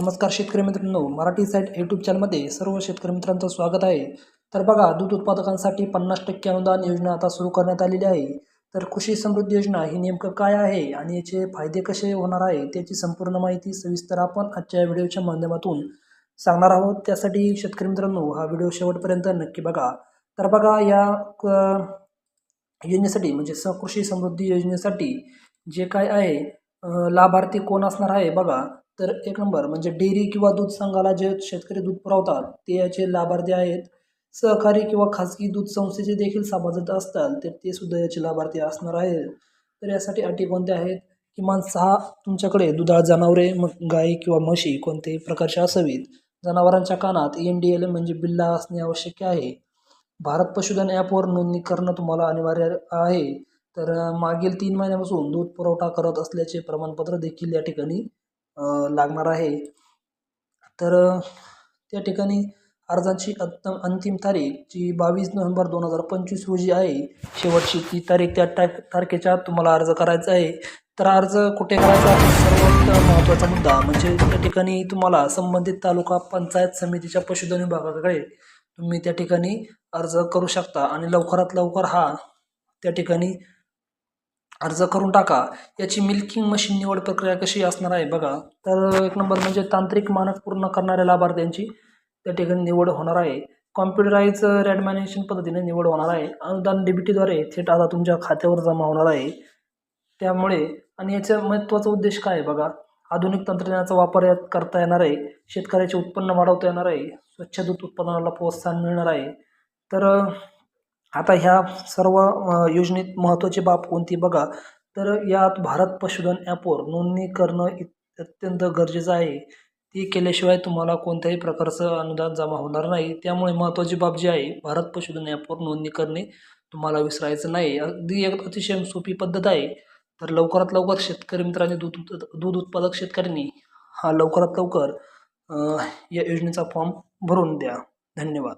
नमस्कार शेतकरी मित्रांनो मराठी साईट यूट्यूब चॅनलमध्ये सर्व शेतकरी मित्रांचं स्वागत आहे. तर बघा दूध उत्पादकांसाठी पन्नास टक्के अनुदान योजना आता सुरू करण्यात आलेली आहे. तर कृषी समृद्धी योजना ही नेमकं काय आहे आणि याचे फायदे कसे होणार आहे त्याची संपूर्ण माहिती सविस्तर आपण आजच्या व्हिडिओच्या माध्यमातून सांगणार आहोत. त्यासाठी शेतकरी मित्रांनो हा व्हिडिओ शेवटपर्यंत नक्की बघा. तर बघा या क- योजनेसाठी म्हणजे स कृषी समृद्धी योजनेसाठी जे काय आहे लाभार्थी कोण असणार आहे बघा. तर एक नंबर म्हणजे डेअरी किंवा दूध संघाला जे शेतकरी दूध पुरवतात ते याचे लाभार्थी आहेत. सहकारी किंवा खाजगी दूध संस्थेचे देखील सभासद असतात तर ते सुद्धा याचे लाभार्थी असणार आहेत. तर यासाठी अटी कोणत्या आहेत? किमान सहा तुमच्याकडे दुधाळ जनावरे मग गाई किंवा म्हशी कोणत्याही प्रकारच्या असावीत? जनावरांच्या कानात एन डी एल म्हणजे बिल्ला असणे आवश्यक आहे. भारत पशुधन ॲपवर नोंदणी करणं तुम्हाला अनिवार्य आहे. तर मागील तीन महिन्यापासून दूध पुरवठा करत असल्याचे प्रमाणपत्र देखील या ठिकाणी लागणार आहे. तर त्या ठिकाणी अर्जाची अत्तम अंतिम तारीख जी बावीस नोव्हेंबर दोन हजार पंचवीस रोजी आहे शेवटची ती तारीख त्या टा तारखेच्या आत तुम्हाला अर्ज करायचा आहे. तर अर्ज कुठे करायचा सर्वात महत्त्वाचा मुद्दा म्हणजे त्या ठिकाणी तुम्हाला संबंधित तालुका पंचायत समितीच्या पशुधन विभागाकडे तुम्ही त्या ठिकाणी अर्ज करू शकता आणि लवकरात लवकर हा त्या ठिकाणी अर्ज करून टाका. याची मिल्किंग मशीन निवड प्रक्रिया कशी असणार आहे बघा. तर एक नंबर म्हणजे तांत्रिक मानक पूर्ण करणाऱ्या लाभार्थ्यांची त्या ठिकाणी निवड होणार आहे. कॉम्प्युटराईज रॅडमॅनेशन पद्धतीने निवड होणार आहे. अनुदान डीबीटीद्वारे थेट आता तुमच्या खात्यावर जमा होणार आहे. त्यामुळे आणि याचा महत्त्वाचा उद्देश काय आहे बघा. आधुनिक तंत्रज्ञानाचा वापर यात करता येणार आहे. शेतकऱ्याचे उत्पन्न वाढवता येणार आहे. स्वच्छ दूध उत्पादनाला प्रोत्साहन मिळणार आहे. तर आता ह्या सर्व योजनेत महत्त्वाची बाब कोणती बघा. तर यात भारत पशुधन ॲपवर नोंदणी करणं इत- अत्यंत गरजेचं आहे. ती केल्याशिवाय तुम्हाला कोणत्याही प्रकारचं अनुदान जमा होणार नाही. त्यामुळे महत्त्वाची बाब जी आहे भारत पशुधन ॲपवर नोंदणी करणे तुम्हाला विसरायचं नाही. अगदी एक अतिशय सोपी पद्धत आहे. तर लवकरात लवकर शेतकरी मित्रांनी दूध दूध उत्पादक शेतकऱ्यांनी हा लवकरात लवकर या योजनेचा फॉर्म भरून द्या. धन्यवाद.